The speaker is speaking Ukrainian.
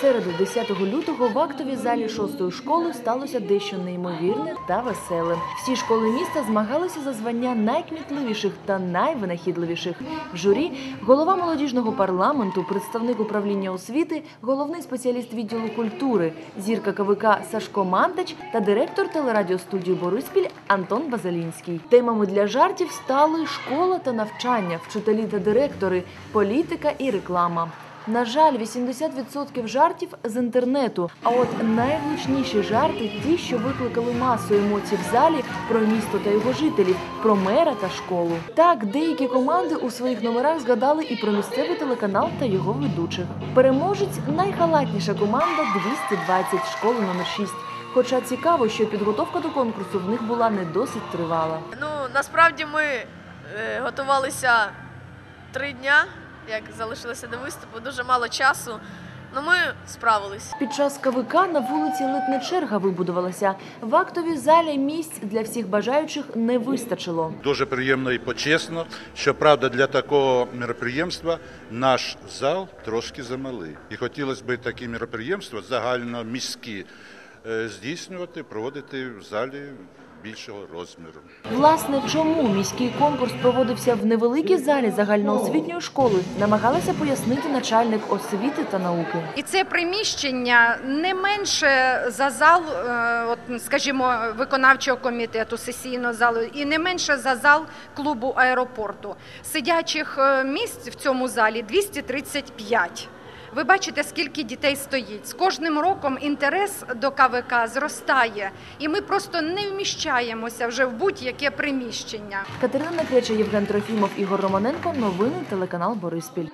середу, 10 лютого, в актовій залі шостої школи сталося дещо неймовірне та веселе. Всі школи міста змагалися за звання найкмітливіших та найвинахідливіших. В журі голова молодіжного парламенту, представник управління освіти, головний спеціаліст відділу культури, зірка КВК Сашко Мантач та директор телерадіостудії Бориспіль Антон Базалінський. Темами для жартів стали школа та навчання, вчителі та директори, політика і реклама. На жаль, 80% жартів з інтернету. А от найвлучніші жарти ті, що викликали масу емоцій в залі про місто та його жителів, про мера та школу. Так, деякі команди у своїх номерах згадали і про місцевий телеканал та його ведучих. Переможець найхалатніша команда 220 школи номер 6 Хоча цікаво, що підготовка до конкурсу в них була не досить тривала. Ну, насправді ми е, готувалися три дня, як залишилося до виступу, дуже мало часу. Ну ми справились. Під час КВК на вулиці ледь не черга вибудувалася. В актовій залі місць для всіх бажаючих не вистачило. Дуже приємно і почесно. Щоправда, для такого мероприємства наш зал трошки замалий. І хотілося б такі мероприємства загальноміські е, здійснювати, проводити в залі більшого розміру. Власне, чому міський конкурс проводився в невеликій залі загальноосвітньої школи, намагалася пояснити начальник освіти та науки. І це приміщення не менше за зал, е, от, скажімо, виконавчого комітету, сесійного залу, і не менше за зал клубу аеропорту. Сидячих е, місць в цьому залі 235. Ви бачите, скільки дітей стоїть. З кожним роком інтерес до КВК зростає, і ми просто не вміщаємося вже в будь-яке приміщення. Катерина Накреча, Євген Трофімов, Ігор Романенко. Новини телеканал Бориспіль.